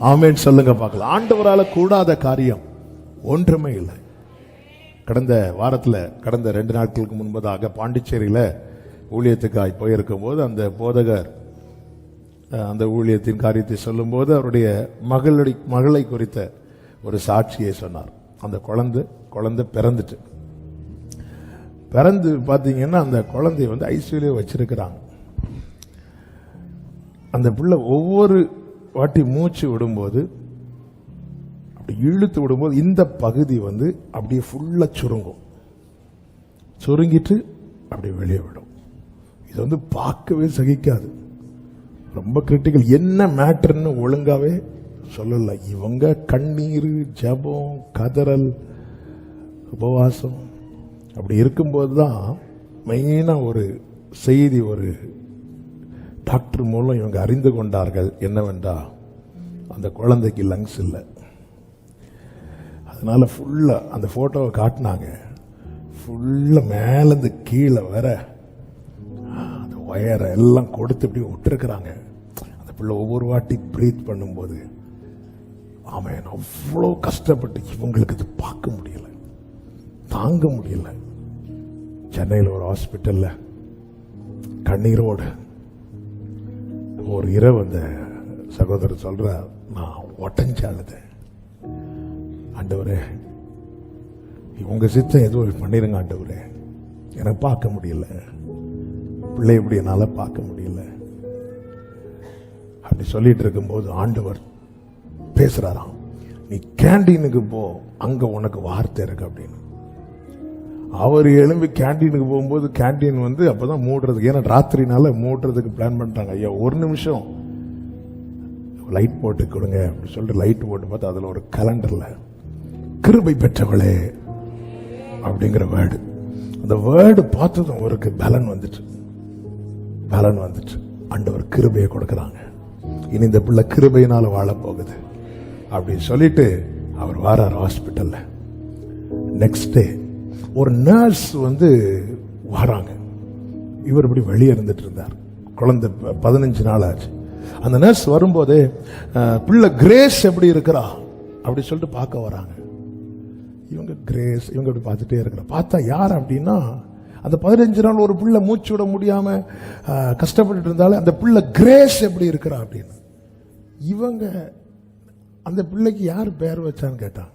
ஆமேன். சொல்லுங்க பார்க்கலாம். ஆண்டவரால் கூடாத காரியம் ஒன்றுமே இல்லை. கடந்த வாரத்தில் கடந்த ரெண்டு நாட்களுக்கு முன்பதாக பாண்டிச்சேரியில் ஊழியத்துக்காய் போயிருக்கும் போது அந்த போதகர் அந்த ஊழியத்தின் காரியத்தை சொல்லும்போது அவருடைய மகளுடைய மகளை குறித்த ஒரு சாட்சியை சொன்னார். அந்த குழந்தை குழந்தை பிறந்துட்டு. பிறந்து பார்த்தீங்கன்னா அந்த குழந்தைய வந்து ஐசியூலே வச்சிருக்கிறாங்க. அந்த பிள்ளை ஒவ்வொரு வாட்டி மூச்சு விடும்போது அப்படி இழுத்து விடும்போது இந்த பகுதி வந்து அப்படியே ஃபுல்லாக சுருங்கும். சுருங்கிட்டு அப்படியே வெளியே விடும். இது வந்து பார்க்கவே சகிக்காது. ரொம்ப கிரிட்டிக்கல் என்ன மேட்டர்னு ஒழுங்காகவே சொல்லல. இவங்க கண்ணீர் ஜெபம் கதறல் உபவாசம் அப்படி இருக்கும்போது தான் மெயினாக ஒரு செய்தி ஒரு டாக்டர் மூலம் இவங்க அறிந்து கொண்டார்கள் என்னவென்றா? அந்த குழந்தைக்கு லங்ஸ் இல்லை. அதனால் ஃபுல்லாக அந்த ஃபோட்டோவை காட்டினாங்க. ஃபுல்லாக மேலேருந்து கீழே வர அந்த ஒயரை எல்லாம் கொடுத்து இப்படி விட்டுருக்குறாங்க. அந்த பிள்ளை ஒவ்வொரு வாட்டி ப்ரீத் பண்ணும்போது அவன் அவ்வளோ கஷ்டப்பட்டு இவங்களுக்கு இது பார்க்க முடியல. தாங்க முடியல. சென்னையில் ஒரு ஹாஸ்பிட்டலில் கண்ணீரோடு ஒரு இரவு அந்த சகோதரர் சொல்கிறார் நான் உடஞ்சு அழுதேன் ஆண்டவரே உங்கள் சித்தம் எதுவும் பண்ணிடுங்க ஆண்டவரே. எனக்கு பார்க்க முடியல. பிள்ளை இப்படி என்னால் பார்க்க முடியல. அப்படி சொல்லிட்டு இருக்கும்போது ஆண்டவர் பேசுகிறாராம் நீ கேண்டீனுக்கு போ அங்கே உனக்கு வார்த்தை இருக்கு அப்படின்னு. அவர் எழும்பி கேண்டீனுக்கு போகும்போது கேண்டீன் வந்து அப்பதான் மூடுறதுக்கு ஏன்னா ராத்திரினால மூடுறதுக்கு பிளான் பண்ணிட்டாங்க. ஐயா ஒரு நிமிஷம். லைட் போட்டு கொடுங்க அப்படின்னு சொல்லிட்டு லைட் போட்டு பார்த்தா அதுல ஒரு கலண்டர்ல கிருபை பெற்றவளே அப்படிங்கிற வேர்டு அந்த வேர்டு பார்த்ததும் அவருக்கு பலன் வந்துட்டு பலன் வந்துட்டு. ஆண்டவர் கிருபையை கொடுக்குறாங்க. இனி இந்த பிள்ளை கிருபையினால வாழ போகுது அப்படின்னு சொல்லிட்டு அவர் வாரார் ஹாஸ்பிட்டல்ல நெக்ஸ்ட் டே ஒரு நர்ஸ் வந்து வராங்க. இவர் இப்படி வெளியே இருந்துட்டு இருந்தார். குழந்தை ப- பதினஞ்சு நாள் ஆச்சு. அந்த நர்ஸ் வரும்போதே பிள்ளை கிரேஸ் எப்படி இருக்கிறா? அப்படி சொல்லிட்டு பார்க்க வராங்க. இவங்க கிரேஸ் இவங்க இப்படி பார்த்துட்டே இருக்கிற. பார்த்தா யார் அப்படின்னா அந்த பதினஞ்சு நாள் ஒரு பிள்ளை மூச்சு விட முடியாம கஷ்டப்பட்டு கஷ்டப்பட்டுட்டு இருந்தாலும் அந்த பிள்ளை கிரேஸ் எப்படி இருக்கிறா அப்படின்னு. இவங்க அந்த பிள்ளைக்கு யார் பேர் வச்சான்னு கேட்டான்.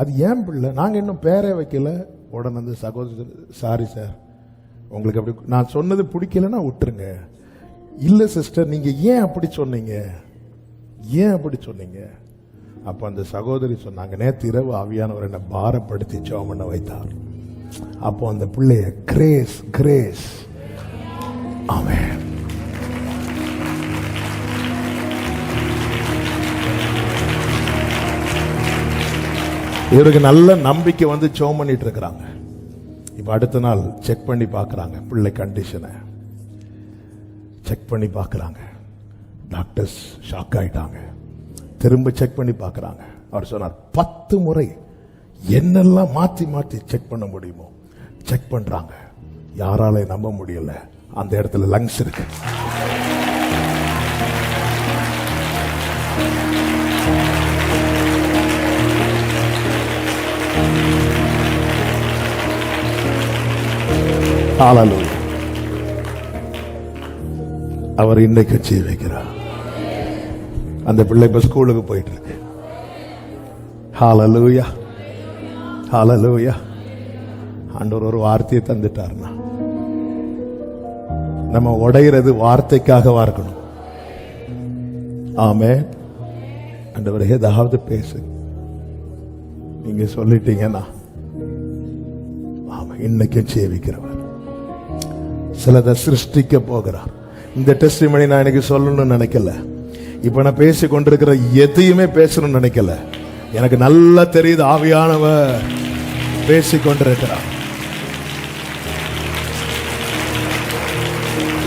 அது ஏன் பிள்ளை? நாங்கள் இன்னும் பேரே வைக்கல. உடனே அந்த சகோதரர் சாரி சார் உங்களுக்கு அப்படி நான் சொன்னது பிடிக்கலன்னா விட்டுருங்க. இல்லை சிஸ்டர் நீங்கள் ஏன் அப்படி சொன்னீங்க? ஏன் அப்படி சொன்னீங்க? அப்போ அந்த சகோதரி சொன்னாங்க நேற்று இரவு ஆவியானவர் என்ன பாரப்படுத்தி ஜெபம் பண்ண வைத்தார். அப்போ அந்த பிள்ளைய கிரேஸ் கிரேஸ் அவன் இவருக்கு நல்ல நம்பிக்கை வந்து சோம் பண்ணிட்டு இருக்கிறாங்க இப்போ அடுத்த நாள் செக் பண்ணி பார்க்குறாங்க பிள்ளை கண்டிஷனை செக் பண்ணி பார்க்குறாங்க. டாக்டர்ஸ் ஷாக் ஆகிட்டாங்க திரும்ப செக் பண்ணி பார்க்குறாங்க. அவர் சொன்னார் பத்து முறை என்னெல்லாம் மாற்றி மாற்றி செக் பண்ண முடியுமோ செக் பண்ணுறாங்க யாரால நம்ப முடியல. அந்த இடத்துல லங்ஸ் இருக்குது Hallelujah. அவர் இன்னைக்கு செய்ய வைக்கிறார். அந்த பிள்ளை இப்ப ஸ்கூலுக்கு போயிட்டு இருக்கு ஹாலலூயா ஹாலலூயா ஆண்டவர் ஒரு வார்த்தையை தந்துட்டார்னா நம்ம உடையிறது வார்த்தைக்காகவா இருக்கணும். ஆமே ஆண்டவர் ஏதாவது பேசு. நீங்க சொல்லிட்டீங்கன்னா ஆமா இன்னைக்கும் சேவிக்கிறவர் சிலதை சிருஷ்டிக்க போகிறார். இந்த டெஸ்ட் மணி நான் எனக்கு சொல்லணும்னு நினைக்கல. இப்ப நான் பேசி கொண்டிருக்கிற எதையுமே பேசணும்னு நினைக்கல. எனக்கு நல்லா தெரியுது ஆவியானவ பேசி கொண்டிருக்கிறார்.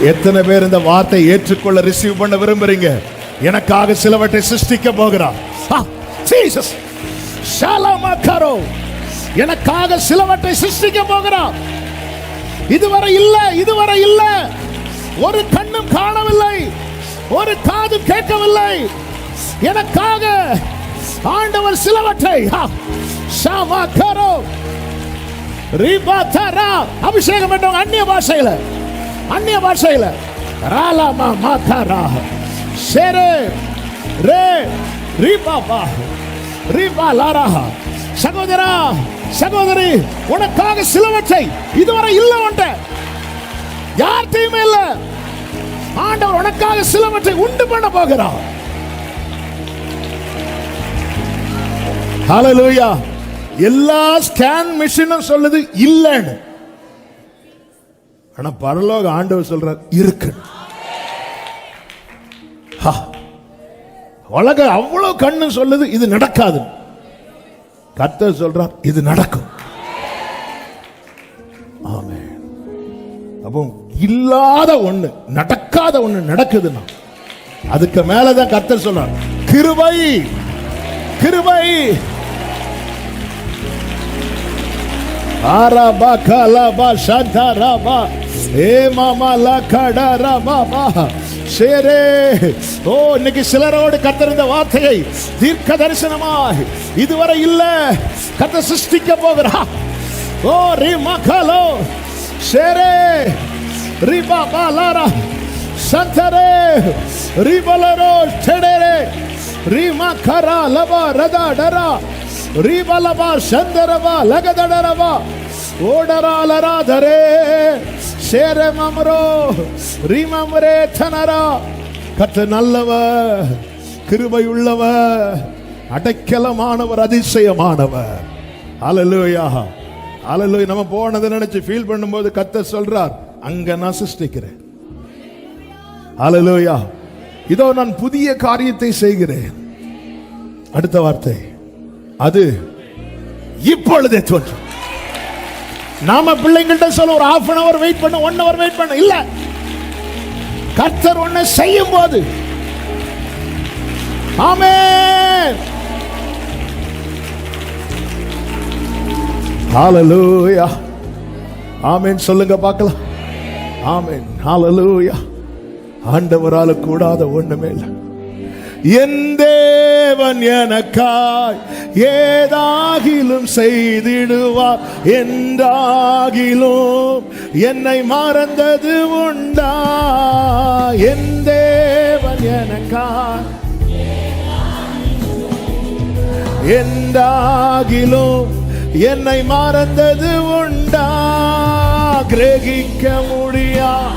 எத்தனை பேர் இந்த வார்த்தை ஏற்றுக்கொள்ள ரிசீவ் பண்ண விரும்புறீங்க? எனக்காக சிலவற்றை சிருஷ்டிக்க போகிறார். ஷாலாமா எனக்காக சிலவற்றை சிருஷ்டிக்க போகிறார். இதுவரை இல்லை இதுவரை இல்லை. ஒரு கண்ணும் காணவில்லை ஒரு காது கேட்கவில்லை. எனக்காக ஆண்டவர் சிலவற்றை ஹா, அபிஷேகம் என்றவங்க அந்நிய பாஷையில அந்நிய பாஷையில. ராலாமா மாதாரா ஷேரே ரே ரீபா பா ரீபா லாரா. சகோதரா சகோதரி உனக்காக சிலவற்றை இதுவரை இல்ல உண்ட. யார்கிட்டயுமே இல்ல. ஆண்டவர் உனக்காக சிலவற்றை உண்டு பண்ண போகிறார். ஹalleluya எல்லா ஸ்கேன் மிஷினும் சொல்லுது இல்லைன்னு. ஆனா பரலோக ஆண்டவர் சொல்றார் இருக்கு ஹா. உலக அவ்வளவு கண்ணு சொல்லுது இது நடக்காது கர்த்தர் சொல்றார் இது நடக்கும். ஆமே அப்போ இல்லாத ஒண்ணு நடக்காத ஒண்ணு நடக்குதுன்னா அதுக்கு மேலதான் கர்த்தர் சொல்றார் கிருபை கிருபை. ஆராபா கலாபா சந்தராபா ஏ மாமா லக்கடா ரபாபா ஷேரே ஓ இன்னைக்கு சிலரோடு கத்திருந்த வார்த்தையை தீர்க்க தரிசனமாக இதுவரை இல்ல. கத்த சிருஷ்டிக்க போகிறா ஓ ரீ மகாலோ ஷேரே ரீபா பாலாரா. சந்தரே. ரீபலரோ செடரே ரீமா கரா லபா ரதா டரா. ரீபலபா சந்தரபா லகதடரபா தரே சேர மாமரோ ரீமமரே தனரா கத்த நல்லவர் கிருபை உள்ளவர் அடைக்கலமானவர் அதிசயமானவர். அலலுயா அலலுயா நம்ம போனதை நினைச்சு ஃபீல் பண்ணும்போது கத்த சொல்றார் அங்க நான் சிருஷ்டிக்கிறேன். அலலுயா இதோ நான் புதிய காரியத்தை செய்கிறேன். அடுத்த வார்த்தை. அது இப்பொழுதே தோன்றும். நாம பிள்ளைங்கள்ட்ட சொல்ல ஒரு ஹாஃப் அன் அவர் வெயிட் பண்ண ஒன் அவர் வெயிட் பண்ண. இல்ல. கர்த்தர் ஒண்ணு செய்யும் போது ஆமே ஹalleluya ஆமென். சொல்லுங்க பார்க்கலாம். ஆமென். ஹalleluya ஆண்டவரால கூடாத ஒண்ணுமே இல்லை. என் தேவன் எனக்காய் ஏதாகிலும் செய்திடுவார் என்றாகிலும் என்னை மறந்தது உண்டா? என் தேவன் எனக்காய் என்றாகிலும் என்னை மறந்தது உண்டா? கிரகிக்க முடியா?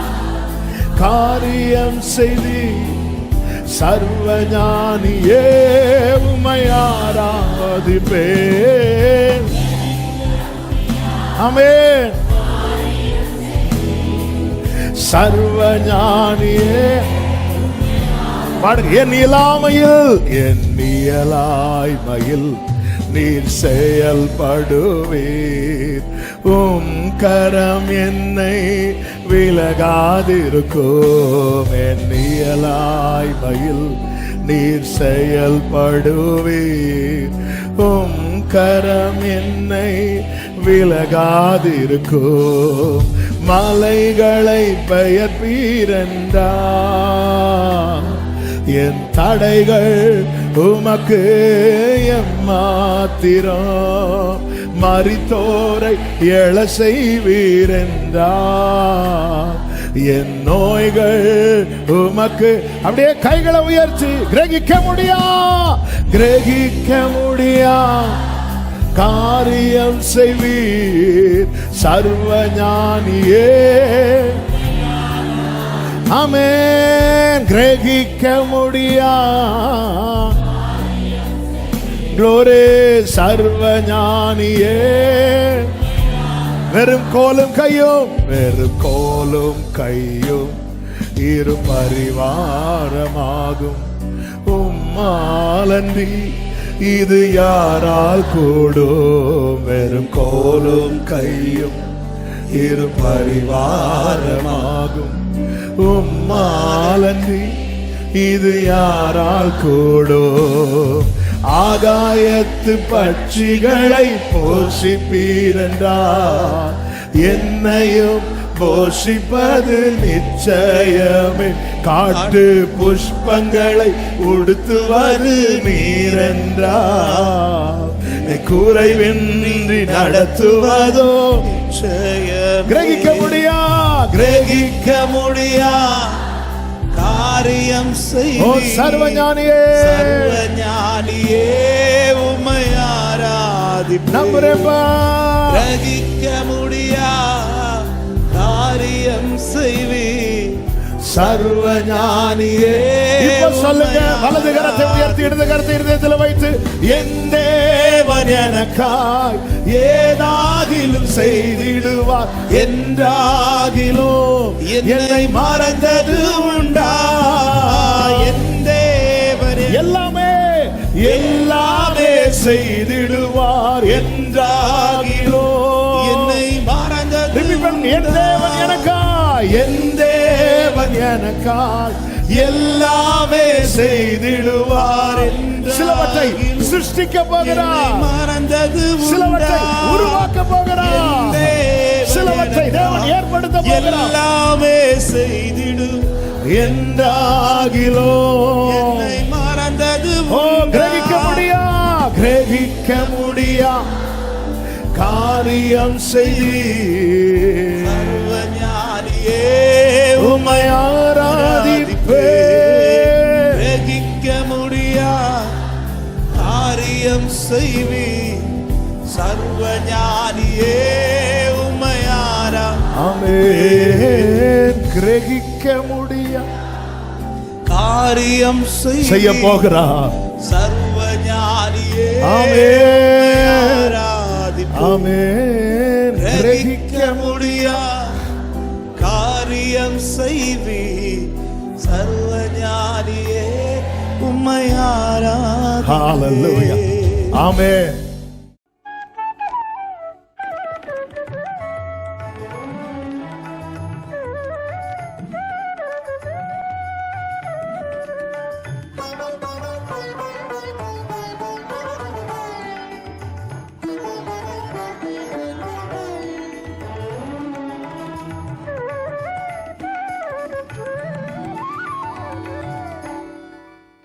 காரியம் செய்தி சர்வஞானியே உமையாராதிப்பே அமேன் சர்வஞானியே பாடுங்க. என் இயலாமையில் என் இயலாய்மையில் நீர் செயல்படுவீர். உம் கரம் என்னை விலகாதிருக்கும். என் இயலாய்மையில் நீர் செயல்படுவீர். உம் கரம் என்னை விலகாதிருக்கும். மலைகளை பெயர்ப்பீரண்டா என் தடைகள் உமக்கு எம்மாத்திரம். மறித்தோரை எழ செய்வீரென்றா? என் நோய்கள் உமக்கு அப்படியே கைகளை உயர்த்தி கிரகிக்க முடியா? கிரகிக்க முடியா? காரியம் செய்வீர் சர்வ ஞானியே அமேன் கிரகிக்க முடியா? க்ளோரே சர்வஞானியே வெறும் கோலும் கையும் வெறும் கோலும் கையும் இரு பரிவாரமாகும் உம்மாலன்றி இது யாரால் கூடும் வெறும் கோலும் கையும் இரு பரிவாரமாகும் உம்மாலன்றி இது யாரால் கூடும் ஆகாயத்து பட்சிகளை போஷிப்பீரண்டா என்னையும் போஷிப்பது நிச்சயமே. காட்டு புஷ்பங்களை உடுத்துவது நீரென்றார். குறைவின்றி நடத்துவதோ கிரகிக்க முடியா? கிரகிக்க முடியா? காரியம் ஓ செய் சர்வஞானியே. சர்வஞானியே உம்மை ஆராதிப்பேன். நம்புறேப்பா. கிரகிக்க முடியா? காரியம் செய்வி சர்வஞானியே சொல்லுங்க. வலது கரத்தை உயர்த்தி இடது கரத்தை இருதயத்தில் வைத்து என் தேவன் எனக்காய் ஏதாகிலும் செய்திடுவார். என்றாகிலும் என்னை மறந்தது உண்டா? என் தேவனே எல்லாமே எல்லாமே செய்திடுவார் என்றாகிலும் என்னை மறந்தது. என் தேவன் எனக்காய் என் தேவன் எனக்காய் எல்லாமே செய்திடுவார் சிலவற்றை சிருஷ்டிக்க போகிறார் மறந்தது சிலவற்றை? உருவாக்க போகிறார் சிலவற்றை தேவன் ஏற்படுத்த எல்லாமே செய்திடும் என்றாகிலோ. என்னை மறந்தது ஓ? கிரகிக்க முடியா? கிரகிக்க முடியா? காரியம் செய்தி செய்வி. சர்வஞானியே உமையாரா. ஆமென். கிரகிக்க முடியா? காரியம் செய்ய போகிறார் சர்வஞானியே ஆமென். ஆமென். கிரகிக்க முடியா? காரியம் செய்வி. சர்வஞானியே உம்மை ஹalleluya ஆமே